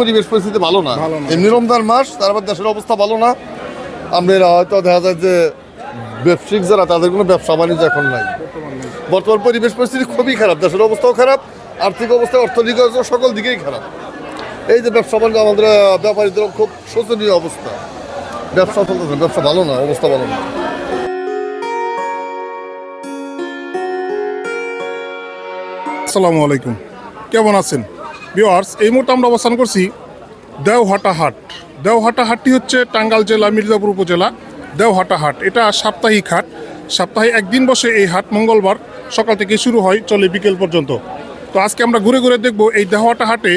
পরিবেশ পরিস্থিতি ভালো না। এমনি রমজান মাস তারপর দেশের অবস্থা ভালো না। আমরা হয়তো দেখা যায় যে ব্যবসায়িক যারা তাদের কোনো ব্যবসা বাণিজ্য এখন নাই। বর্তমান পরিবেশ পরিস্থিতি খুবই খারাপ দেশের অবস্থাও খারাপ আর্থিক অবস্থা অর্থনৈতিক অবস্থা সকল দিকেই খারাপ। এই যে ব্যবসা বাণিজ্য আমাদের ব্যাপারীদের খুব শোচনীয় অবস্থা। ব্যবসা চলতেছে ব্যবসা ভালো না অবস্থা ভালো না। আসসালামু আলাইকুম। কেমন আছেন? ভিওয়ার্স এই মুহূর্তে আমরা অবস্থান করছি দেওহাটা হাট। দেওহাটা হাটটি হচ্ছে টাঙ্গাল জেলা মির্জাপুর উপজেলা দেওহাটা হাট। এটা সাপ্তাহিক হাট। সপ্তাহে একদিন বসে এই হাট মঙ্গলবার সকাল থেকে শুরু হয় চলে বিকেল পর্যন্ত। তো আজকে আমরা ঘুরে ঘুরে দেখব এই দেওহাটা হাটে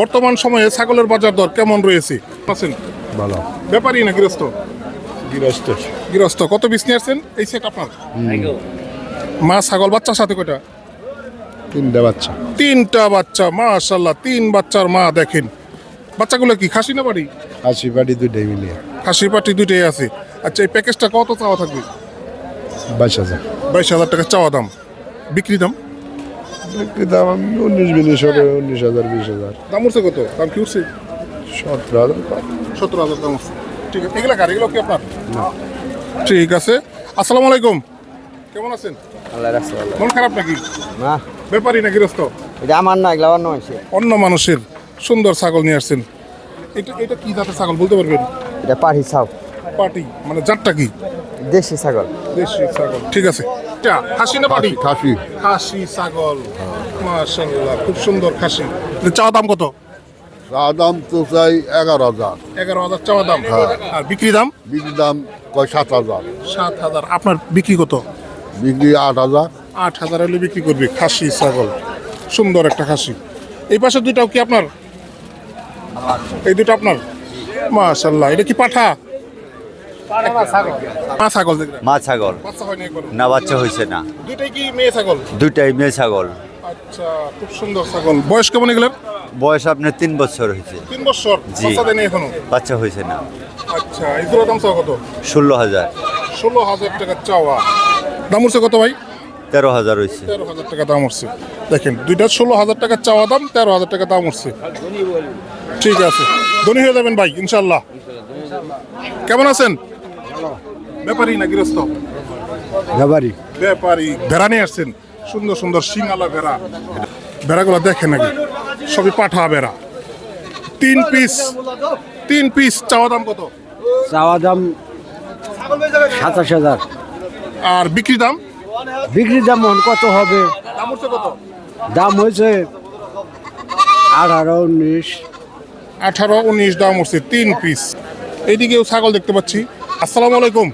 বর্তমান সময়ে ছাগলের বাজার দর কেমন রয়েছে। আছেন? ভালো। ব্যাপারই না গৃহস্থ? গৃহস্থ। গৃহস্থ। কত বিষ নিয়ে আসছেন? এই সেট আপনার? মা ছাগল বাচ্চার সাথে কয়টা? তিনটা বাচ্চা। তিনটা বাচ্চা মাশাল্লাহ তিন বাচ্চার মা দেখেন। বাচ্চাগুলো কি খাসি না বাড়ি? আশি পাটি দুইটাই মিলিয়ে। খাসি পাটি দুইটাই আছে। আচ্ছা এই প্যাকেজটা কত চাওয়া থাকবে? বাইশ হাজার। বাইশ হাজার টাকা চাওয়া দাম। বিক্রি দাম? বিক্রি দাম উনিশ বিনিশ হবে উনিশ হাজার বিশ হাজার। দাম উঠছে কত? দাম কি উঠছে? সতেরো হাজার পাই। সত্তর হাজার দাম উঠছে। ঠিক আছে এগুলা কার এগুলো কি আপনার? ঠিক আছে। আসসালামু আলাইকুম। কেমন আছেন? আল্লাহ রাখছে ভালো। মন খারাপ নাকি? না। ব্যাপারই না গৃহস্থ এটা আমার না এগুলা অন্য হয়েছে অন্য মানুষের। সুন্দর ছাগল নিয়ে আসছেন। এটা এটা কি জাতের ছাগল বলতে পারবেন? এটা পাঠি ছাও পাটি মানে জাতটা কি? দেশি ছাগল। দেশি ছাগল ঠিক আছে। এটা খাসি না পাটি খাসি খাসি। ছাগল। মাশাআল্লাহ খুব সুন্দর খাসি। এটা চাওয়া দাম কত? চা দাম তো চাই এগারো হাজার। এগারো হাজার চাওয়া দাম। আর বিক্রি দাম? বিক্রি দাম কয় সাত হাজার। সাত হাজার। আপনার বিক্রি কত? বিক্রি আট হাজার। আট হাজার হলে বিক্রি করবে খাসি ছাগল সুন্দর একটা খাসি। এই পাশে দুইটাও কি আপনার? এই দুটো আপনার? মাশাল্লাহ এটা কি পাঠা? মা ছাগল মা ছাগল। না বাচ্চা হয়েছে না। দুইটাই কি মেয়ে ছাগল? দুইটাই মেয়ে ছাগল। আচ্ছা খুব সুন্দর ছাগল। বয়স কেমন এগুলোর? বয়স আপনার তিন বছর হয়েছে। তিন বছর? জি। বাচ্চা দেয়নি এখনও? বাচ্চা হয়েছে না। আচ্ছা দাম কত? ষোলো হাজার। ষোলো হাজার টাকা চাওয়া। দাম উঠছে কত ভাই? তেরো হাজার হয়েছে তেরো হাজার টাকা দাম উঠছে। দেখেন দুইটা ষোলো হাজার টাকা চাওয়া দাম তেরো হাজার টাকা দাম উঠছে। ঠিক আছে। ধনী হয়ে যাবেন ভাই ইনশাল্লাহ কেমন আছেন? ব্যাপারী না গৃহস্থ? ব্যাপারী। ব্যাপারী। ভেড়া নিয়ে আসছেন। সুন্দর সুন্দর সিঙ্গালা ভেড়া। ভেড়াগুলো দেখেন নাকি সবই পাঠা ভেড়া। তিন পিস তিন পিস চাওয়া দাম কত? চাওয়া দাম সাতাশ হাজার। আর বিক্রি দাম? বিক্রির দাম কত হবে? দাম উঠছে কত? দাম হয়েছে আঠারো উনিশ। আঠারো উনিশ দাম হচ্ছে তিন পিস এইদিকেও ছাগল দেখতে পাচ্ছি। আসসালামু আলাইকুম।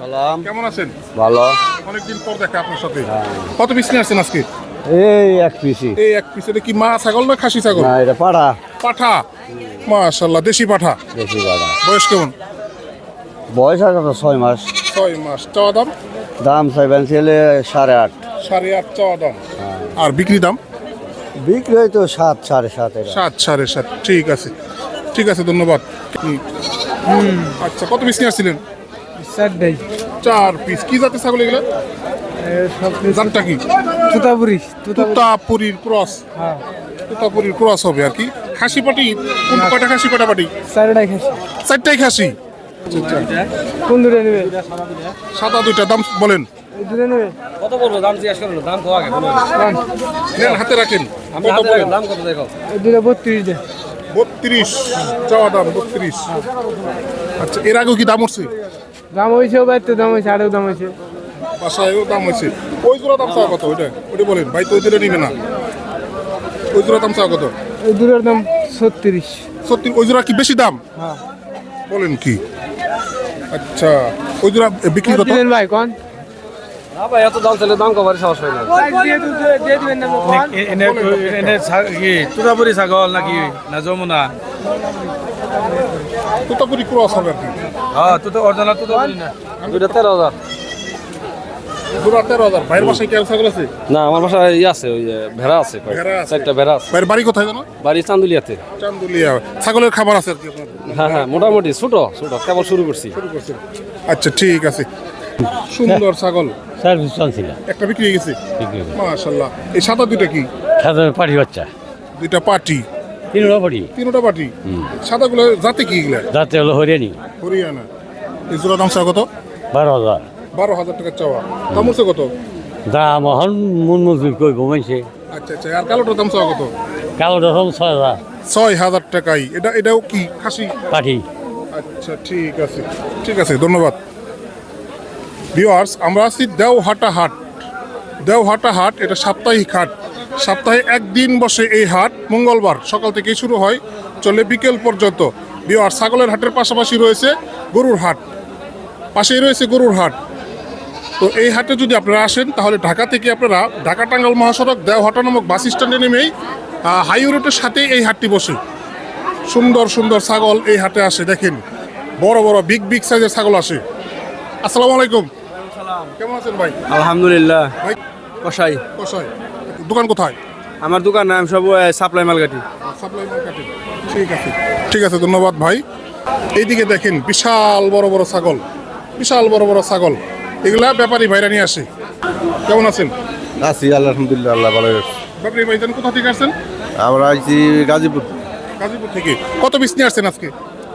সালাম। কেমন আছেন? ভালো। অনেকদিন পর দেখা আপনার সাথে। কত পিস নিয়ে আসছেন আজকে? এই এক পিসি এই এক পিস এটা কি মা ছাগল না খাসি ছাগল? না এটা পাড়া পাঠা? মাশাল্লাহ দেশি পাঠা। বেশি পাড়া বয়স কেমন? বয়স আছে তো ছয় মাস। ছয় মাস। চাওয়া দাম? দাম চাইবেন ছেলে সাড়ে আট। সাড়ে আট চাওয়া দাম। আর বিক্রি দাম? বিক্রি হয়তো সাত সাড়ে সাত। সাত সাড়ে সাত। ঠিক আছে। ঠিক আছে ধন্যবাদ। হুম। আচ্ছা কত পিস নিয়ে আসছিলেন? চারটাই চার পিস। কি জাতের ছাগল এগুলো? জাতটা কি? তুতাপুরি তুতাপুরীর ক্রস। হ্যাঁ। তুতাপুরীর ক্রস হবে আর কি। খাসি পাটি? কোন কয়টা খাসি কয়টা পাটি? চারটাই খাসি। চারটাই খাসি? কোন দূরে নেবে? সাদা দুইটা দাম বলেন। এই নেবে? কত বলব দাম জিজ্ঞাসা করো দাম কো আগে নেন হাতে রাখেন। আমি কত বলেন? দাম কত দেখো? এই বত্রিশ দে। বত্রিশ চাওয়া দাম বত্রিশ। আচ্ছা এর আগেও কি দাম উঠছে দাম হয়েছে বাইতে দাম হয়েছে আরও দাম হয়েছে। বাসায়ও দাম হয়েছে। ওই জোড়া দাম চাওয়া কত? ওইটা ওইটা বলেন ভাই তো ওই জোড়া নিবে না। ওই জোড়া দাম চাওয়া কত? এই দূরের দাম ছত্রিশ। ওই জোড়া কি বেশি দাম? হ্যাঁ। বলেন কি? আচ্ছা। ওই জোড়া বিক্রি কত? দিলেন ভাই কোন? না ভাই এত দাম চাইলে দাম কবার সাহস হয় না। দিবেন তুতাপুরি ছাগল নাকি? না যমুনা? তোতাপুরি ক্রস হবে হ্যাঁ তুতো অরিজিনাল তুতাপুরি না। দুইটা তেরো হাজার জোড়া তেরো হাজার ভাইয়ের বাসায় কি আর ছাগল আছে না আমার বাসায় ইয়ে আছে ওই ভেড়া আছে। ভেড়া আছে। ভাইয়ের বাড়ি কোথায় জানো বাড়ি চান্দুলিয়াতে। চান্দুলিয়া। ছাগলের খাবার আছে হ্যাঁ হ্যাঁ মোটামুটি ছোট ছোট কেবল শুরু করছি। আচ্ছা ঠিক আছে। সুন্দর ছাগল। সার্ভিস চলছিল। একটা বিক্রি হয়ে গেছে? এই সাদা দুইটা কি? পাড়ি বাচ্চা। দুইটা পাটি। তিনটা পাটি। তিনটা পাটি? সাদাগুলো জাতি কি এগুলা? যাতে হলো হরিয়ানি। হরিয়ানা। এই জোড়া দাম কত? বারো হাজার। বারো হাজার টাকা চাওয়া। দাম হচ্ছে কত? দাম এখন মন মজুর কই ঘুমাইছে আচ্ছা আচ্ছা আর কালোটার দাম চাওয়া কত? কালো দশম ছয় হাজার। ছয় হাজার টাকাই। এটা এটাও কি খাসি? পাটি আচ্ছা ঠিক আছে ঠিক আছে ধন্যবাদ। ভিওয়ার্স আমরা আছি দেওহাটা হাট। দেওহাটা হাট এটা সাপ্তাহিক হাট। সপ্তাহে একদিন বসে এই হাট মঙ্গলবার সকাল থেকেই শুরু হয় চলে বিকেল পর্যন্ত। ভিওয়ার্স ছাগলের হাটের পাশাপাশি রয়েছে গরুর হাট। পাশেই রয়েছে গরুর হাট। তো এই হাটে যদি আপনারা আসেন তাহলে ঢাকা থেকে আপনারা ঢাকা টাঙ্গাল মহাসড়ক দেওহাটা নামক বাস স্ট্যান্ডে নেমেই হাইওয়ে রোডের সাথেই এই হাটটি বসে সুন্দর সুন্দর ছাগল এই হাটে আসে দেখেন। বড় বড় বিগ বিগ সাইজের ছাগল আসে। আসসালামু আলাইকুম। কেমন আছেন ভাই? আলহামদুলিল্লাহ। ভাই কষাই কষাই দোকান কোথায়? আমার দোকান নাম সব সাপ্লাই মালগাটি। সাপ্লাই মার্কেটে ঠিক আছে। ঠিক আছে ধন্যবাদ ভাই। এইদিকে দেখেন বিশাল বড় বড় ছাগল। বিশাল বড় বড় ছাগল। এগুলা ব্যাপারী ভাইরা নিয়ে আসে। কেমন আছেন? আছি আলহামদুলিল্লাহ আল্লাহ ভালো। ব্যাপারী ভাই কোথা থেকে আসছেন? আমরা আছি গাজীপুর। গাজীপুর থেকে। কত পিস নিয়ে আসছেন আজকে?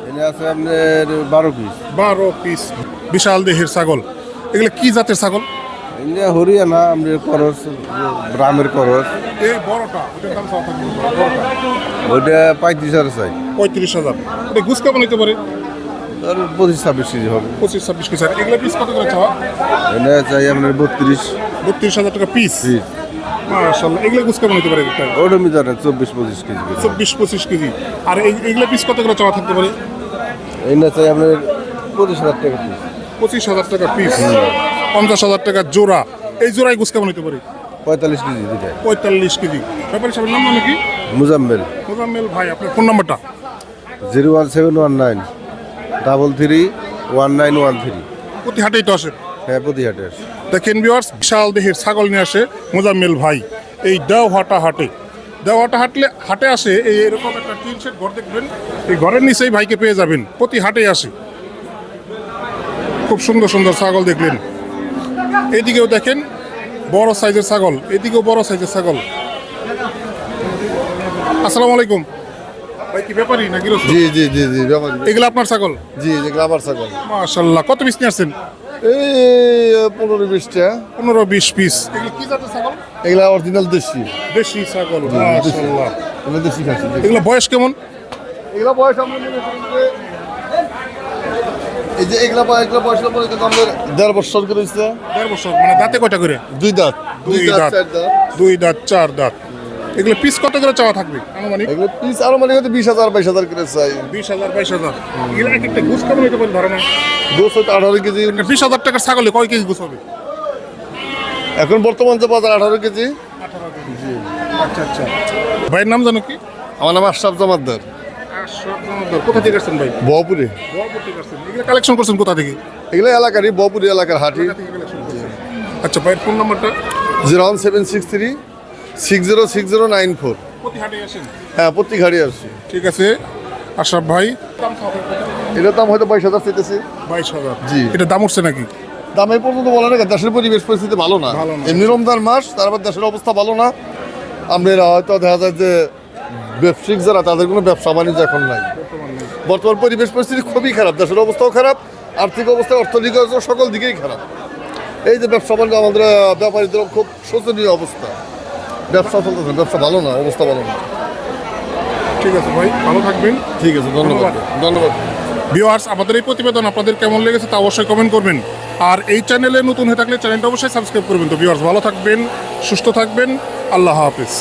এনে আছে আপনার বারো পিস বারো পিস বিশাল দেহের ছাগল। এগুলো কি জাতের ছাগল? এনে হরিয়ানা আমরা করস গ্রামের করস। এই বড়টা ওইটা পঁয়ত্রিশ হাজার চাই। পঁয়ত্রিশ হাজার। এটা গুছ কেমন হইতে পারে? পঁচিশ ছাব্বিশ কেজি হবে। পঁচিশ ছাব্বিশ কেজি। এগুলো পিস কত করে চাওয়া এনে চাই আপনার বত্রিশ। বত্রিশ হাজার টাকা পিস মাশাল্লাহ এগুলো গুছ কেমন হইতে পারে? ওটা মিটারে চব্বিশ পঁচিশ কেজি চব্বিশ পঁচিশ কেজি। আর এই- এইগুলো পিস কত করে চাওয়া থাকতে পারে? এনে চাই আপনার পঁচিশ হাজার টাকা পিস পঁচিশ হাজার টাকা পিস পঞ্চাশ হাজার টাকা জোড়া। এই জোড়াই গুছ কেমন হইতে পারে? পঁয়তাল্লিশ কেজি দুটাই পঁয়তাল্লিশ কেজি। ব্যাপারী সাহেবের নাম নাকি মুজাম্মেল। মোজাম্মেল ভাই আপনার ফোন নাম্বারটা zero one seven one nine. Double three one nine one three প্রতি হাটেই তো আসে। হ্যাঁ প্রতি হাটে আসে। দেখেন বিওয়ার্স বিশাল দেহের ছাগল নিয়ে আসে মোজাম্মেল ভাই। এই দেওহাটা হাটে। দেওহাটা হাটলে হাটে আসে এই এরকম একটা টিন শেড ঘর দেখবেন এই ঘরের নিচেই ভাইকে পেয়ে যাবেন। প্রতি হাটেই আসে। খুব সুন্দর সুন্দর ছাগল দেখলেন। এদিকেও দেখেন বড় সাইজের ছাগল। এদিকেও বড় সাইজের ছাগল। আসসালামু আলাইকুম। জি জি জি জি ব্যাপারী। এগুলো আপনার ছাগল? জি যেগুলো আমার ছাগল। মাশাল্লাহ কত পিস নিয়ে আসছেন? এই পনেরো বিশটা। পনেরো বিশ পিস। এগুলো কি জাতের ছাগল? এগুলা অরিজিনাল দেশি। দেশি ছাগল মাশাল্লাহ। এগুলো দেশি খাসি এগুলো বয়স কেমন? এগুলা বয়স আমরা মনে করি যে এই যে এগুলা বয়স এগুলা বয়স করি আমাদের দেড় বছর করে দেড় বছর মানে দাঁতে কয়টা করে? দুই দাঁত। দুই দাঁত। দুই দাঁত চার দাঁত। এগুলো পিস কত করে চাওয়া থাকবে? আনুমানিক? এগুলো পিস আরও মানে হয়তো বিশ হাজার বাইশ হাজার করে চাই। বিশ হাজার বাইশ হাজার। এগুলো এক একটা ঘুষ কেমন হতে পারে ধরে না? দুশো আঠারো কেজি। বিশ হাজার টাকার ছাগলে কয় কেজি ঘুষ হবে? এখন বর্তমান যে বাজার আঠারো কেজি। আচ্ছা আচ্ছা। ভাইয়ের নাম জানো কি? আমার নাম আশরাফ জমাদ্দার কোথা থেকে আসছেন ভাই? বহপুরে। গোয়াপুর থেকে আসছেন। এগুলো কালেকশন করছেন কোথা থেকে? এগুলো এলাকারই বহপুরি এলাকার হাটি আচ্ছা ভাইয়ের ফোন নাম্বারটা zero one seven six three six zero six zero nine four. হ্যাঁ হাড়ি আসছি। ঠিক আছে। আশরাফ ভাই? এটার দাম হয়তো বাইশ হাজার চাইতেছে। বাইশ হাজার। জি। এটা দাম উঠছে নাকি? দাম এই পর্যন্ত বলা না দেশের পরিবেশ পরিস্থিতি ভালো না। ভালো না। এমনি রমজান মাস তারপর দেশের অবস্থা ভালো না। আমরা হয়তো দেখা যায় যে ব্যবসায়িক যারা তাদের কোনো ব্যবসা বাণিজ্য এখন নাই। বর্তমান পরিবেশ পরিস্থিতি খুবই খারাপ দেশের অবস্থাও খারাপ আর্থিক অবস্থা অর্থনৈতিক অবস্থা সকল দিকেই খারাপ। এই যে ব্যবসা বাণিজ্য আমাদের ব্যাপারীদের খুব শোচনীয় অবস্থা। ব্যবসা চলতেছে ব্যবসা ভালো না অবস্থা ভালো না। ঠিক আছে ভাই ভালো থাকবেন। ঠিক আছে ধন্যবাদ। ধন্যবাদ। ভিউয়ার্স আমাদের এই প্রতিবেদন আপনাদের কেমন লেগেছে তা অবশ্যই কমেন্ট করবেন। আর এই চ্যানেলে নতুন হয়ে থাকলে চ্যানেলটা অবশ্যই সাবস্ক্রাইব করবেন। তো ভিউয়ার্স ভালো থাকবেন সুস্থ থাকবেন আল্লাহ হাফিজ।